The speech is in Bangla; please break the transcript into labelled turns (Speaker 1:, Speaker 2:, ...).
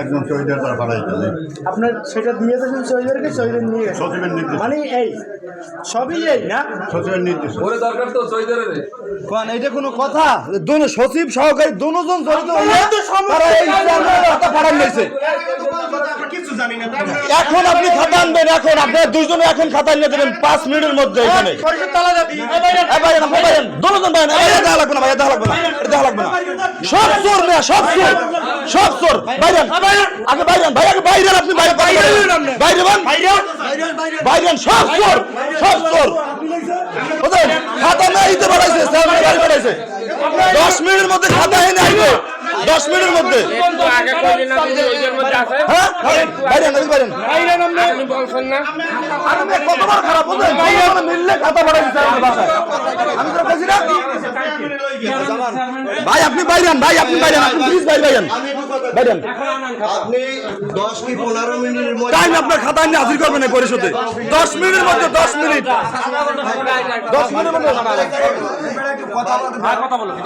Speaker 1: একজন শহীদের তার গেলে
Speaker 2: আপনার সেটা দিয়ে দেবেন শহীদেরকে শহীদের নিয়ে
Speaker 1: সচিবের নির্দেশ।
Speaker 2: মানে এই সবই এই না?
Speaker 1: সচিবের নির্দেশ।
Speaker 3: ওরে দরকার তো
Speaker 4: কোন এইটা কোনো কথা? দুনো সচিব সহকারী দুজন জড়িত হইয়া তারা এই কথা পাঠান নিয়েছে এখন আপনি খাতা আনবেন এখন আপনারা দুইজনে এখন খাতা নিয়ে দেবেন পাঁচ মিনিটের মধ্যে এখানে এই বাইরেন, আপনি বাইরেন, দুজন বাইরেন, এই দেখা লাগবে না, ভাই, দেখা লাগবে না, এটা দেখা লাগবে না। সব চোর মেয়ে, সব চোর, সব চোর, বাইরেন, আগে বাইরেন, ভাই, আগে বাইরেন, আপনি বাইরে। বাইরে বাইরেন, সব চোর, সব চোর। বুঝলেন? খাতা না দিতে পারাইছে, স্যার বাড়ি পাঠাইছে। দশ মিনিটের মধ্যে খাতা এনে আইবে দশ মিনিটের মধ্যে।
Speaker 3: আগে কইলেন না যে ওইটার
Speaker 4: ভাই আপনি বাইরেন ভাই আপনি বাইরেন আপনি প্লিজ বাইরে বাইরেন। বাইরেন।
Speaker 1: আপনি দশ কি পনেরো মিনিটের মধ্যে
Speaker 4: টাইম আপনার খাতা নিয়ে হাজির করবেন এই পরিষদে। দশ মিনিটের মধ্যে দশ মিনিট। দশ মিনিটের মধ্যে
Speaker 1: কথা বলতে